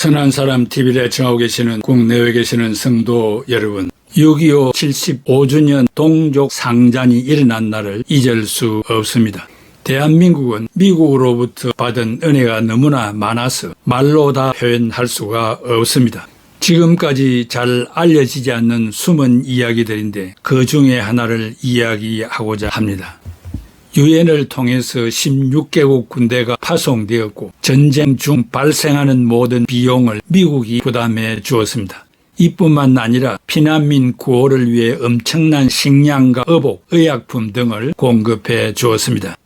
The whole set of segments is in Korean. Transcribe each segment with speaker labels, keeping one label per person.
Speaker 1: 선한 사람 TV를 청하고 계시는 국내외 계시는 성도 여러분. 6.25 75주년 동족 상잔이 일어난 날을 잊을 수 없습니다. 대한민국은 미국으로부터 받은 은혜가 너무나 많아서 말로 다 표현할 수가 없습니다. 지금까지 잘 알려지지 않는 숨은 이야기들인데 그 중에 하나를 이야기하고자 합니다. 유엔을 통해서 16개국 군대가 파송되었고 전쟁 중 발생하는 모든 비용을 미국이 부담해 주었습니다. 이뿐만 아니라 피난민 구호를 위해 엄청난 식량과 의복, 의약품 등을 공급해 주었습니다.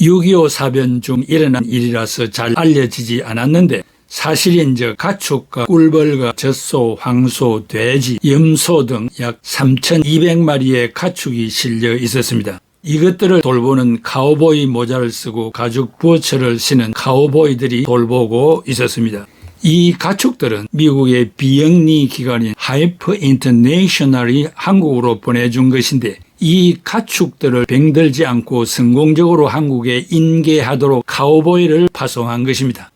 Speaker 1: 6.25 사변 중 일어난 일이라서 잘 알려지지 않았는데 사실인즉 가축과 꿀벌과 젖소, 황소, 돼지, 염소 등 약 3,200마리의 가축이 실려 있었습니다. 이것들을 돌보는 카우보이 모자를 쓰고 가죽 부처를 신은 카우보이들이 돌보고 있었습니다. 이 가축들은 미국의 비영리 기관인 하이퍼 인터내셔널이 한국으로 보내준 것인데 이 가축들을 병들지 않고 성공적으로 한국에 인계하도록 카우보이를 파송한 것입니다.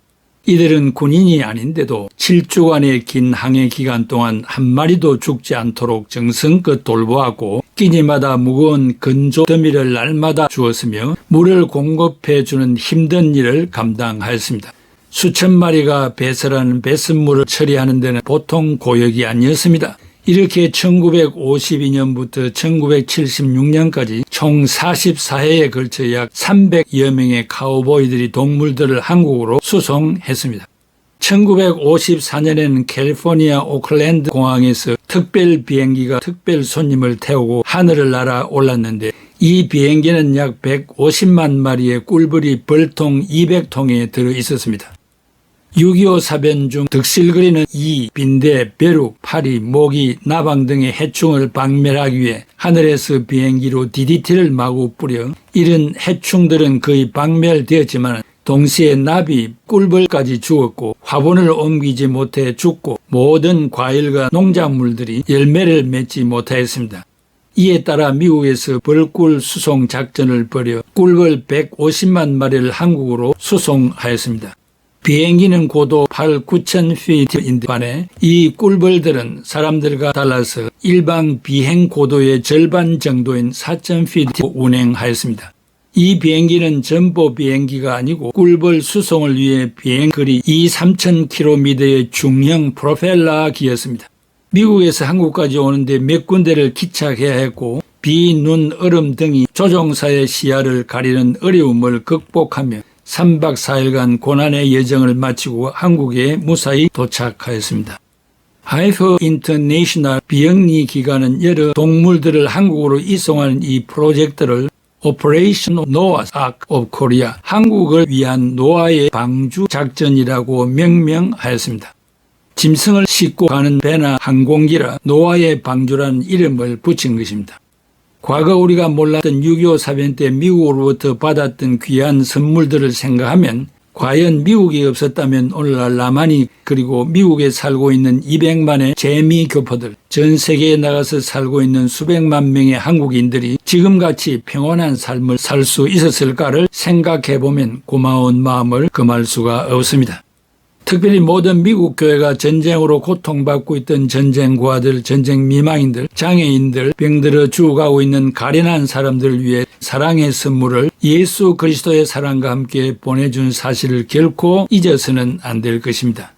Speaker 1: 이들은 군인이 아닌데도 7주간의 긴 항해 기간 동안 한 마리도 죽지 않도록 정성껏 돌보았고 끼니마다 무거운 건조 더미를 날마다 주었으며 물을 공급해 주는 힘든 일을 감당하였습니다. 수천 마리가 배설하는 배선물을 처리하는 데는 보통 고역이 아니었습니다. 이렇게 1952년부터 1976년까지 총 44회에 걸쳐 약 300여 명의 카우보이들이 동물들을 한국으로 수송했습니다. 1954년에는 캘리포니아 오클랜드 공항에서 특별 비행기가 특별 손님을 태우고 하늘을 날아 올랐는데 이 비행기는 약 150만 마리의 꿀벌이 벌통 200통에 들어 있었습니다. 6.25 사변 중 득실거리는 이, 빈대, 벼룩, 파리, 모기, 나방 등의 해충을 박멸하기 위해 하늘에서 비행기로 DDT를 마구 뿌려 이런 해충들은 거의 박멸되었지만 동시에 나비, 꿀벌까지 죽었고 화분을 옮기지 못해 죽고 모든 과일과 농작물들이 열매를 맺지 못하였습니다. 이에 따라 미국에서 벌꿀 수송 작전을 벌여 꿀벌 150만 마리를 한국으로 수송하였습니다. 비행기는 고도 8, 9천 피트인데 반해 이 꿀벌들은 사람들과 달라서 일반 비행 고도의 절반 정도인 4천 피트 운행하였습니다. 이 비행기는 전보 비행기가 아니고 꿀벌 수송을 위해 비행 거리 2, 3천 킬로미터의 중형 프로펠러기였습니다. 미국에서 한국까지 오는데 몇 군데를 기착해야 했고 비, 눈, 얼음 등이 조종사의 시야를 가리는 어려움을 극복하며 3박 4일간 고난의 여정을 마치고 한국에 무사히 도착하였습니다. 하이퍼 인터내셔널 비영리 기관은 여러 동물들을 한국으로 이송하는 이 프로젝트를 오퍼레이션 노아 악 오브 코리아 한국을 위한 노아의 방주 작전이라고 명명하였습니다. 짐승을 싣고 가는 배나 항공기라 노아의 방주라는 이름을 붙인 것입니다. 과거 우리가 몰랐던 6.25 사변 때 미국으로부터 받았던 귀한 선물들을 생각하면 과연 미국이 없었다면 오늘날 남한이 그리고 미국에 살고 있는 200만의 재미 교포들, 전 세계에 나가서 살고 있는 수백만 명의 한국인들이 지금같이 평온한 삶을 살 수 있었을까를 생각해 보면 고마운 마음을 금할 수가 없습니다. 특별히 모든 미국 교회가 전쟁으로 고통받고 있던 전쟁과들, 전쟁 미망인들, 장애인들, 병들어 죽어가고 있는 가련한 사람들을 위해 사랑의 선물을 예수 그리스도의 사랑과 함께 보내준 사실을 결코 잊어서는 안 될 것입니다.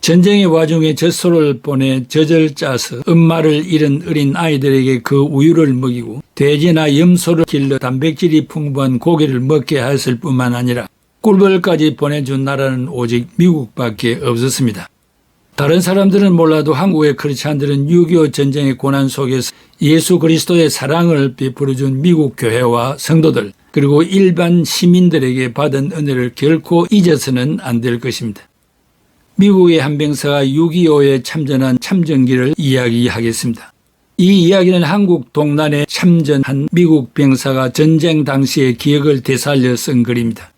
Speaker 1: 전쟁의 와중에 젖소를 보내 젖을 짜서 엄마를 잃은 어린 아이들에게 그 우유를 먹이고 돼지나 염소를 길러 단백질이 풍부한 고기를 먹게 하였을 뿐만 아니라 꿀벌까지 보내준 나라는 오직 미국밖에 없었습니다. 다른 사람들은 몰라도 한국의 크리스찬들은 6.25 전쟁의 고난 속에서 예수 그리스도의 사랑을 베풀어준 미국 교회와 성도들 그리고 일반 시민들에게 받은 은혜를 결코 잊어서는 안 될 것입니다. 미국의 한 병사가 6.25에 참전한 참전기를 이야기하겠습니다. 이 이야기는 한국 동란에 참전한 미국 병사가 전쟁 당시의 기억을 되살려 쓴 글입니다.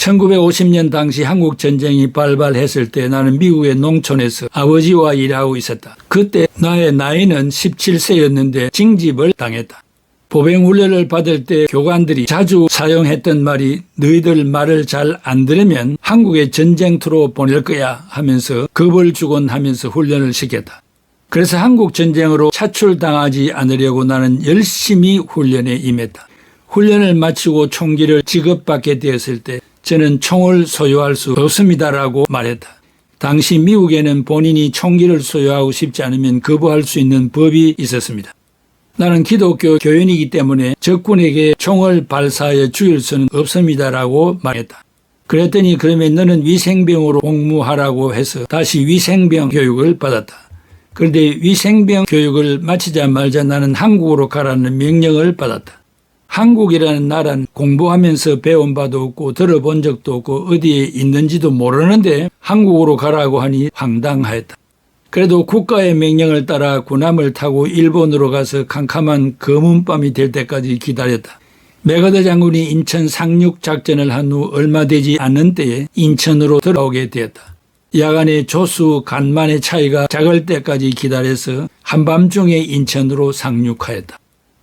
Speaker 1: 1950년 당시 한국 전쟁이 발발했을 때 나는 미국의 농촌에서 아버지와 일하고 있었다. 그때 나의 나이는 17세였는데 징집을 당했다. 보병 훈련을 받을 때 교관들이 자주 사용했던 말이 너희들 말을 잘 안 들으면 한국에 전쟁터로 보낼 거야 하면서 겁을 주곤 하면서 훈련을 시켰다. 그래서 한국 전쟁으로 차출당하지 않으려고 나는 열심히 훈련에 임했다. 훈련을 마치고 총기를 지급받게 되었을 때 저는 총을 소유할 수 없습니다라고 말했다. 당시 미국에는 본인이 총기를 소유하고 싶지 않으면 거부할 수 있는 법이 있었습니다. 나는 기독교 교인이기 때문에 적군에게 총을 발사하여 죽일 수는 없습니다라고 말했다. 그랬더니 그러면 너는 위생병으로 복무하라고 해서 다시 위생병 교육을 받았다. 그런데 위생병 교육을 마치자마자 나는 한국으로 가라는 명령을 받았다. 한국이라는 나라는 공부하면서 배운 바도 없고 들어본 적도 없고 어디에 있는지도 모르는데 한국으로 가라고 하니 황당하였다. 그래도 국가의 명령을 따라 군함을 타고 일본으로 가서 캄캄한 검은 밤이 될 때까지 기다렸다. 메가더 장군이 인천 상륙 작전을 한 후 얼마 되지 않은 때에 인천으로 돌아오게 되었다. 야간에 조수 간만의 차이가 작을 때까지 기다려서 한밤중에 인천으로 상륙하였다.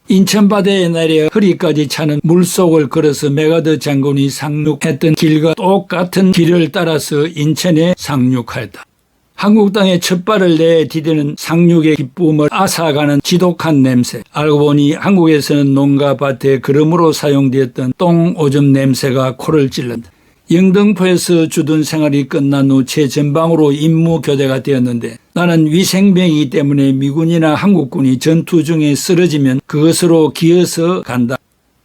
Speaker 1: 인천 바다에 내려 허리까지 차는 물속을 걸어서 메가더 장군이 상륙했던 길과 똑같은 길을 따라서 인천에 상륙하였다. 한국 땅에 첫 발을 내 디디는 상륙의 기쁨을 앗아가는 지독한 냄새. 알고 보니 한국에서는 농가 밭에 그름으로 사용되었던 똥 오줌 냄새가 코를 찔른다. 영등포에서 주둔 생활이 끝난 후 최전방으로 임무 교대가 되었는데 나는 위생병이기 때문에 미군이나 한국군이 전투 중에 쓰러지면 그것으로 기어서 간다.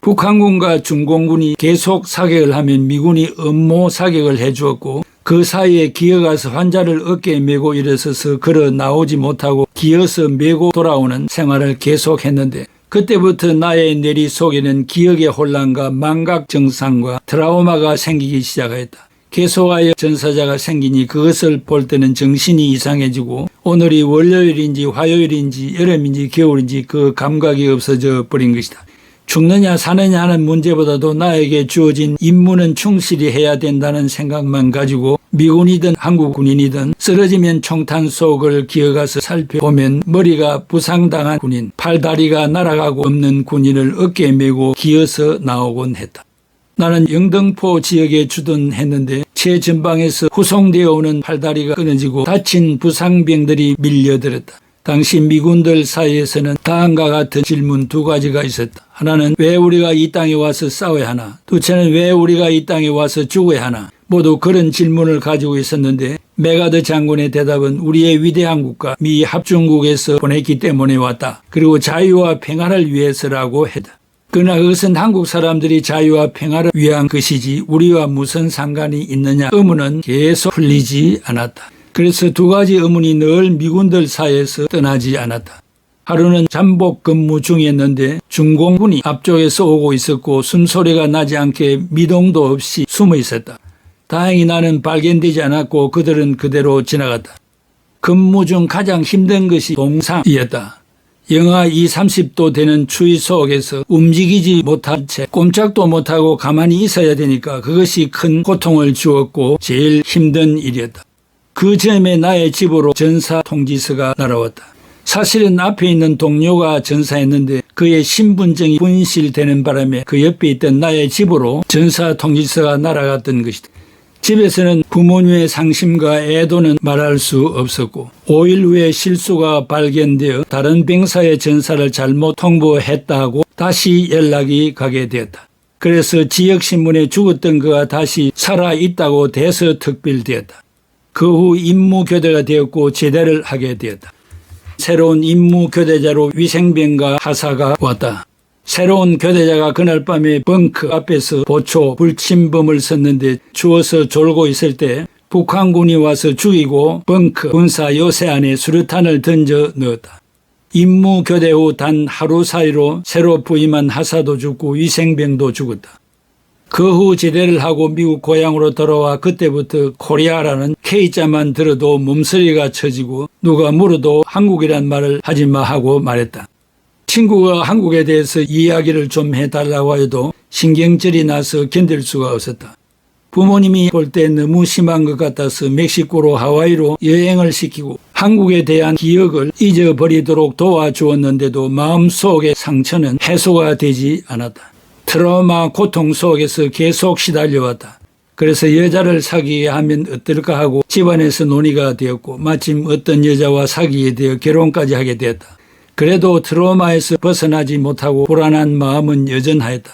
Speaker 1: 북한군과 중공군이 계속 사격을 하면 미군이 음모 사격을 해주었고 그 사이에 기어가서 환자를 어깨에 메고 일어서서 걸어 나오지 못하고 기어서 메고 돌아오는 생활을 계속했는데 그때부터 나의 내리 속에는 기억의 혼란과 망각 증상과 트라우마가 생기기 시작하였다. 계속하여 전사자가 생기니 그것을 볼 때는 정신이 이상해지고 오늘이 월요일인지 화요일인지 여름인지 겨울인지 그 감각이 없어져 버린 것이다. 죽느냐 사느냐 하는 문제보다도 나에게 주어진 임무는 충실히 해야 된다는 생각만 가지고 미군이든 한국 군인이든 쓰러지면 총탄 속을 기어가서 살펴보면 머리가 부상당한 군인, 팔다리가 날아가고 없는 군인을 어깨에 메고 기어서 나오곤 했다. 나는 영등포 지역에 주둔했는데 최전방에서 후송되어 오는 팔다리가 끊어지고 다친 부상병들이 밀려들었다. 당시 미군들 사이에서는 다음과 같은 질문 두 가지가 있었다. 하나는 왜 우리가 이 땅에 와서 싸워야 하나? 둘째는 왜 우리가 이 땅에 와서 죽어야 하나? 모두 그런 질문을 가지고 있었는데 메가드 장군의 대답은 우리의 위대한 국가 미 합중국에서 보냈기 때문에 왔다. 그리고 자유와 평화를 위해서라고 했다. 그러나 그것은 한국 사람들이 자유와 평화를 위한 것이지 우리와 무슨 상관이 있느냐 의문은 계속 풀리지 않았다. 그래서 두 가지 의문이 늘 미군들 사이에서 떠나지 않았다. 하루는 잠복 근무 중이었는데 중공군이 앞쪽에서 오고 있었고 숨소리가 나지 않게 미동도 없이 숨어 있었다. 다행히 나는 발견되지 않았고 그들은 그대로 지나갔다. 근무 중 가장 힘든 것이 동상이었다. 영하 2, 30도 되는 추위 속에서 움직이지 못한 채 꼼짝도 못하고 가만히 있어야 되니까 그것이 큰 고통을 주었고 제일 힘든 일이었다. 그 즈음에 나의 집으로 전사 통지서가 날아왔다. 사실은 앞에 있는 동료가 전사했는데 그의 신분증이 분실되는 바람에 그 옆에 있던 나의 집으로 전사 통지서가 날아갔던 것이다. 집에서는 부모님의 상심과 애도는 말할 수 없었고 5일 후에 실수가 발견되어 다른 병사의 전사를 잘못 통보했다고 다시 연락이 가게 되었다. 그래서 지역신문에 죽었던 그가 다시 살아있다고 대서특필되었다. 그 후 임무 교대가 되었고 제대를 하게 되었다. 새로운 임무 교대자로 위생병과 하사가 왔다. 새로운 교대자가 그날 밤에 벙크 앞에서 보초 불침범을 썼는데 추워서 졸고 있을 때 북한군이 와서 죽이고 벙크 군사 요새 안에 수류탄을 던져 넣었다. 임무 교대 후 단 하루 사이로 새로 부임한 하사도 죽고 위생병도 죽었다. 그 후 제대를 하고 미국 고향으로 돌아와 그때부터 코리아라는 K자만 들어도 몸서리가 쳐지고 누가 물어도 한국이란 말을 하지 마 하고 말했다. 친구가 한국에 대해서 이야기를 좀 해달라고 해도 신경절이 나서 견딜 수가 없었다. 부모님이 볼 때 너무 심한 것 같아서 멕시코로 하와이로 여행을 시키고 한국에 대한 기억을 잊어버리도록 도와주었는데도 마음속의 상처는 해소가 되지 않았다. 트라우마 고통 속에서 계속 시달려왔다. 그래서 여자를 사귀게 하면 어떨까 하고 집안에서 논의가 되었고 마침 어떤 여자와 사귀게 되어 결혼까지 하게 되었다. 그래도 트로마에서 벗어나지 못하고 불안한 마음은 여전하였다.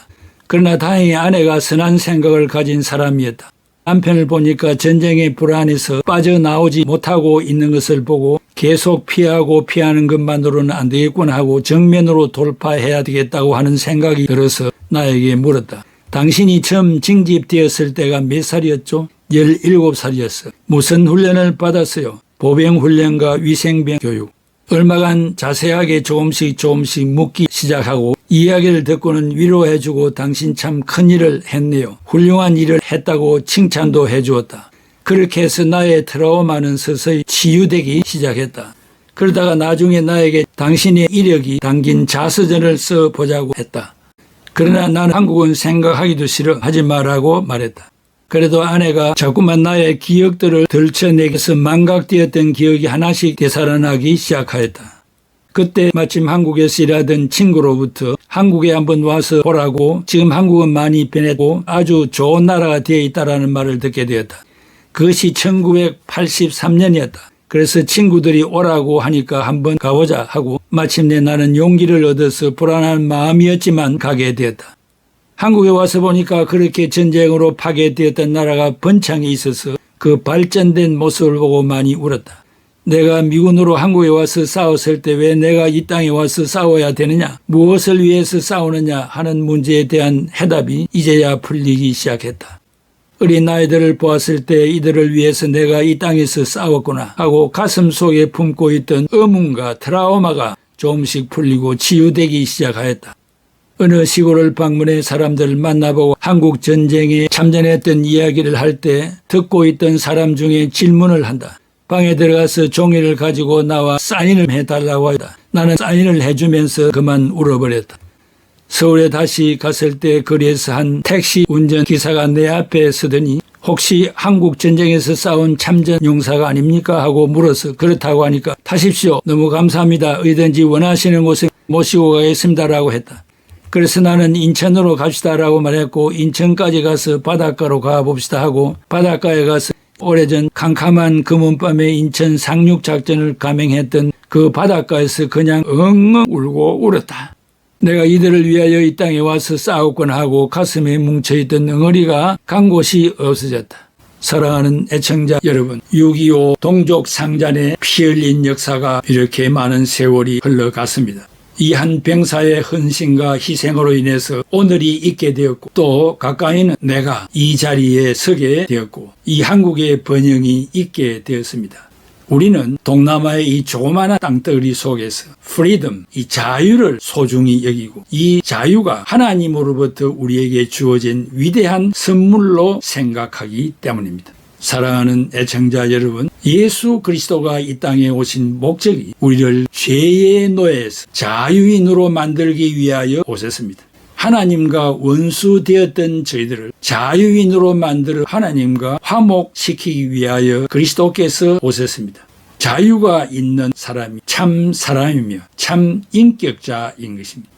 Speaker 1: 그러나 다행히 아내가 선한 생각을 가진 사람이었다. 남편을 보니까 전쟁의 불안에서 빠져나오지 못하고 있는 것을 보고 계속 피하고 피하는 것만으로는 안 되겠구나 하고 정면으로 돌파해야 되겠다고 하는 생각이 들어서 나에게 물었다. 당신이 처음 징집되었을 때가 몇 살이었죠? 17살이었어. 무슨 훈련을 받았어요? 보병 훈련과 위생병 교육. 얼마간 자세하게 조금씩 조금씩 묻기 시작하고 이야기를 듣고는 위로해주고 당신 참 큰일을 했네요. 훌륭한 일을 했다고 칭찬도 해주었다. 그렇게 해서 나의 트라우마는 서서히 치유되기 시작했다. 그러다가 나중에 나에게 당신의 이력이 담긴 자서전을 써보자고 했다. 그러나 나는 한국은 생각하기도 싫어 하지 말라고 말했다. 그래도 아내가 자꾸만 나의 기억들을 들춰내게서 망각되었던 기억이 하나씩 되살아나기 시작하였다. 그때 마침 한국에서 일하던 친구로부터 한국에 한번 와서 보라고 지금 한국은 많이 변했고 아주 좋은 나라가 되어 있다라는 말을 듣게 되었다. 그것이 1983년이었다. 그래서 친구들이 오라고 하니까 한번 가보자 하고 마침내 나는 용기를 얻어서 불안한 마음이었지만 가게 되었다. 한국에 와서 보니까 그렇게 전쟁으로 파괴되었던 나라가 번창에 있어서 그 발전된 모습을 보고 많이 울었다. 내가 미군으로 한국에 와서 싸웠을 때 왜 내가 이 땅에 와서 싸워야 되느냐, 무엇을 위해서 싸우느냐 하는 문제에 대한 해답이 이제야 풀리기 시작했다. 어린 아이들을 보았을 때 이들을 위해서 내가 이 땅에서 싸웠구나 하고 가슴 속에 품고 있던 의문과 트라우마가 조금씩 풀리고 치유되기 시작하였다. 어느 시골을 방문해 사람들을 만나보고 한국 전쟁에 참전했던 이야기를 할 때 듣고 있던 사람 중에 질문을 한다. 방에 들어가서 종이를 가지고 나와 사인을 해달라고 하다. 나는 사인을 해주면서 그만 울어버렸다. 서울에 다시 갔을 때 거리에서 한 택시 운전 기사가 내 앞에 서더니 혹시 한국 전쟁에서 싸운 참전 용사가 아닙니까? 하고 물어서 그렇다고 하니까 타십시오. 너무 감사합니다. 어디든지 원하시는 곳에 모시고 가겠습니다라고 했다. 그래서 나는 인천으로 갑시다라고 말했고 인천까지 가서 바닷가로 가봅시다 하고 바닷가에 가서 오래전 캄캄한 금은밤에 인천 상륙 작전을 감행했던 그 바닷가에서 그냥 엉엉 울고 울었다. 내가 이들을 위하여 이 땅에 와서 싸웠구나 하고 가슴에 뭉쳐있던 응어리가 간 곳이 없어졌다. 사랑하는 애청자 여러분, 6.25 동족 상잔의 피 흘린 역사가 이렇게 많은 세월이 흘러갔습니다. 이 한 병사의 헌신과 희생으로 인해서 오늘이 있게 되었고 또 가까이는 내가 이 자리에 서게 되었고 이 한국의 번영이 있게 되었습니다. 우리는 동남아의 이 조그마한 땅덩어리 속에서 프리덤, 이 자유를 소중히 여기고 이 자유가 하나님으로부터 우리에게 주어진 위대한 선물로 생각하기 때문입니다. 사랑하는 애청자 여러분, 예수 그리스도가 이 땅에 오신 목적이 우리를 죄의 노예에서 자유인으로 만들기 위하여 오셨습니다. 하나님과 원수 되었던 저희들을 자유인으로 만들어 하나님과 화목시키기 위하여 그리스도께서 오셨습니다. 자유가 있는 사람이 참 사람이며 참 인격자인 것입니다.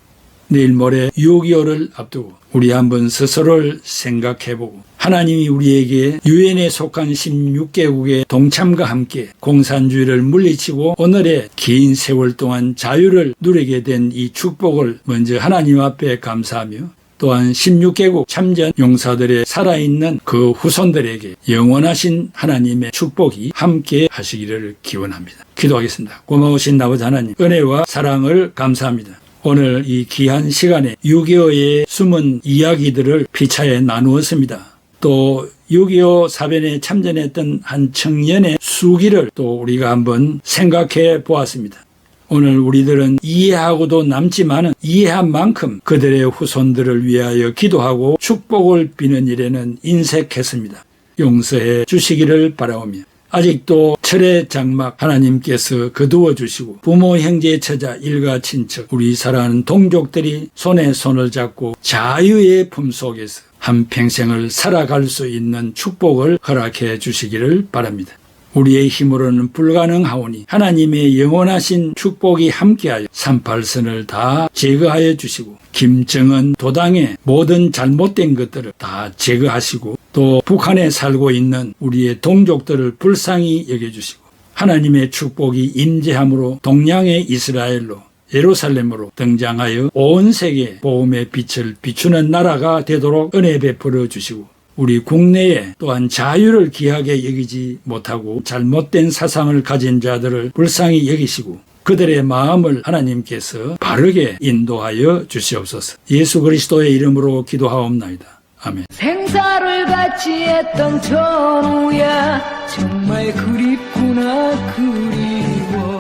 Speaker 1: 내일 모레 6.25를 앞두고 우리 한번 스스로를 생각해보고 하나님이 우리에게 유엔에 속한 16개국의 동참과 함께 공산주의를 물리치고 오늘의 긴 세월 동안 자유를 누리게 된 이 축복을 먼저 하나님 앞에 감사하며 또한 16개국 참전 용사들의 살아있는 그 후손들에게 영원하신 하나님의 축복이 함께 하시기를 기원합니다. 기도하겠습니다. 고마우신 아버지 하나님, 은혜와 사랑을 감사합니다. 오늘 이 귀한 시간에 6.25의 숨은 이야기들을 피차에 나누었습니다. 또 6.25 사변에 참전했던 한 청년의 수기를 또 우리가 한번 생각해 보았습니다. 오늘 우리들은 이해하고도 남지만은 이해한 만큼 그들의 후손들을 위하여 기도하고 축복을 비는 일에는 인색했습니다. 용서해 주시기를 바라오며 아직도 철의 장막 하나님께서 거두어 주시고 부모 형제 처자 일가 친척 우리 사랑하는 동족들이 손에 손을 잡고 자유의 품 속에서 한 평생을 살아갈 수 있는 축복을 허락해 주시기를 바랍니다. 우리의 힘으로는 불가능하오니 하나님의 영원하신 축복이 함께하여 38선을 다 제거하여 주시고 김정은 도당의 모든 잘못된 것들을 다 제거하시고 또 북한에 살고 있는 우리의 동족들을 불쌍히 여겨주시고 하나님의 축복이 임재함으로 동양의 이스라엘로 예루살렘으로 등장하여 온 세계 보험의 빛을 비추는 나라가 되도록 은혜 베풀어 주시고 우리 국내에 또한 자유를 귀하게 여기지 못하고 잘못된 사상을 가진 자들을 불쌍히 여기시고 그들의 마음을 하나님께서 바르게 인도하여 주시옵소서. 예수 그리스도의 이름으로 기도하옵나이다. 아멘.
Speaker 2: 생사를 같이 했던 전우야 정말 그립구나 그리워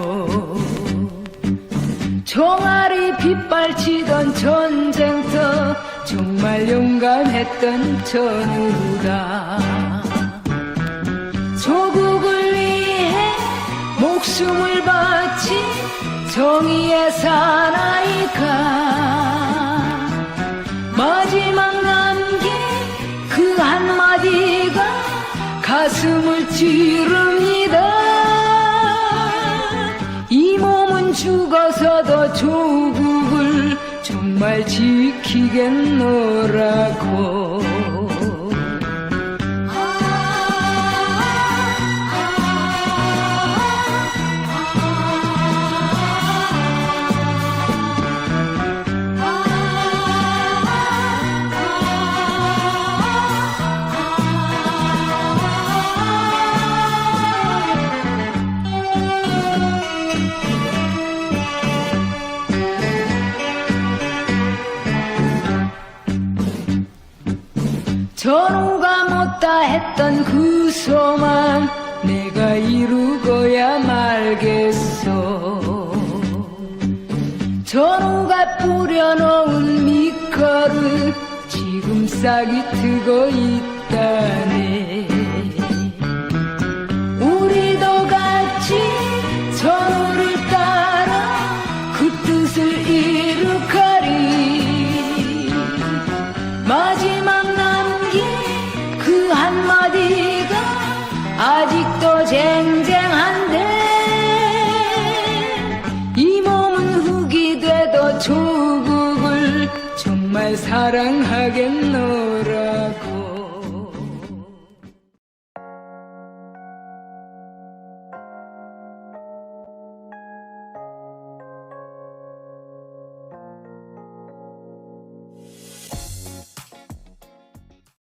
Speaker 2: 총알이 빗발치던 전쟁터 정말 용감했던 전우다 조국을 위해 목숨을 바친 정의의 사나이가 마지막 남긴 그 한마디가 가슴을 찌릅니다. 이 몸은 죽어서도 조국을 정말 지키겠노라고. 전우가 못다 했던 그 소망 내가 이루고야 말겠어 전우가 뿌려놓은 미커를 지금 싹이 트고 있다네